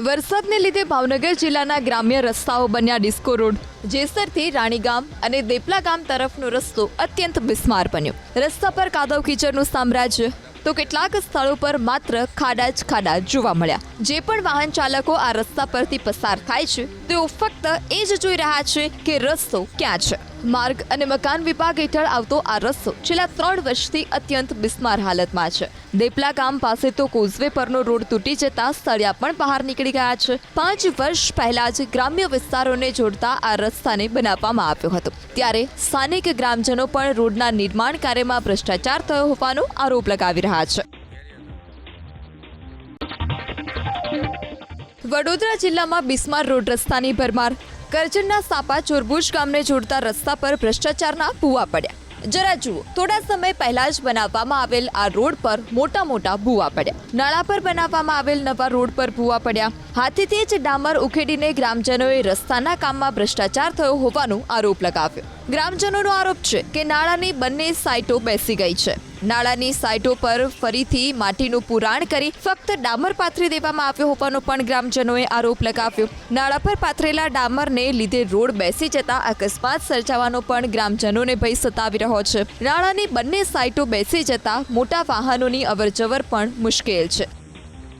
વરસાદને લીધે ભાવનગર જિલ્લાના ગ્રામ્ય રસ્તાઓ બન્યા ડિસ્કો રોડ. જેસરથી રાણીગામ અને દેપલા ગામ તરફનો રસ્તો અત્યંત બિસ્માર બન્યો. રસ્તા પર કાદવ કીચડનું સામ્રાજ્ય. તો કેટલાક સ્થળો પર માત્ર ખાડા જ ખાડા જોવા મળ્યા. જે પણ વાહન ચાલકો આ રસ્તા પરથી પસાર થાય છે, તેઓ ફક્ત એ જ જોઈ રહ્યા છે કે રસ્તો ક્યાં છે. માર્ગ અને મકાન વિભાગ હેઠળ આવતો આ રસ્તો છેલ્લા ત્રણ વર્ષથી અત્યંત બિસ્માર હાલતમાં છે. દેપલા ગામ પાસે તો કોઝવે પરનો રોડ તૂટી જતા સ્થળિયા પણ બહાર નીકળી ગયા છે. પાંચ વર્ષ પહેલા જ ગ્રામ્ય વિસ્તારોને જોડતા આ રસ્તાને બનાવવામાં આવ્યો હતો. ત્યારે સ્થાનિક ગ્રામજનો પણ રોડના નિર્માણ કાર્યમાં ભ્રષ્ટાચાર થયો હોવાનો આરોપ લગાવી રહ્યા છે. વડોદરા જિલ્લામાં બિસ્માર રોડ રસ્તાની ભરમાર કરજણના સાપા ચોરબુજ ગામને જોડતા રસ્તા પર ભ્રષ્ટાચારના ભૂવા પડ્યા. જરા જુઓ, થોડા સમય પહેલા જ બનાવવામાં આવેલ આ રોડ પર મોટા મોટા ભૂવા પડ્યા. નાળા પર બનાવવામાં આવેલ નવા રોડ પર ભૂવા પડ્યા. હાથીથી જ ડામર ઉખેડીને ગ્રામજનોએ રસ્તાના કામમાં ભ્રષ્ટાચાર થયો હોવાનો આરોપ લગાવ્યો. ગ્રામજનોનો આરોપ છે કે નાળાની બંને સાઇટો બેસી ગઈ છે. નાળાની સાઇટો પર ફરીથી માટીનું પુરાણ કરી ફક્ત ડામર પાથરી દેવામાં આવ્યો હોવાનો પણ ગ્રામજનોએ આરોપ લગાવ્યો. નાળા પર પાથરેલા ડામરને લીધે રોડ બેસી જતા અકસ્માત સર્જાવાનો પણ ગ્રામજનોને ભય સતાવી રહ્યો છે. નાળાની બંને સાઇટો બેસી જતા મોટા વાહનોની અવરજવર પણ મુશ્કેલ છે.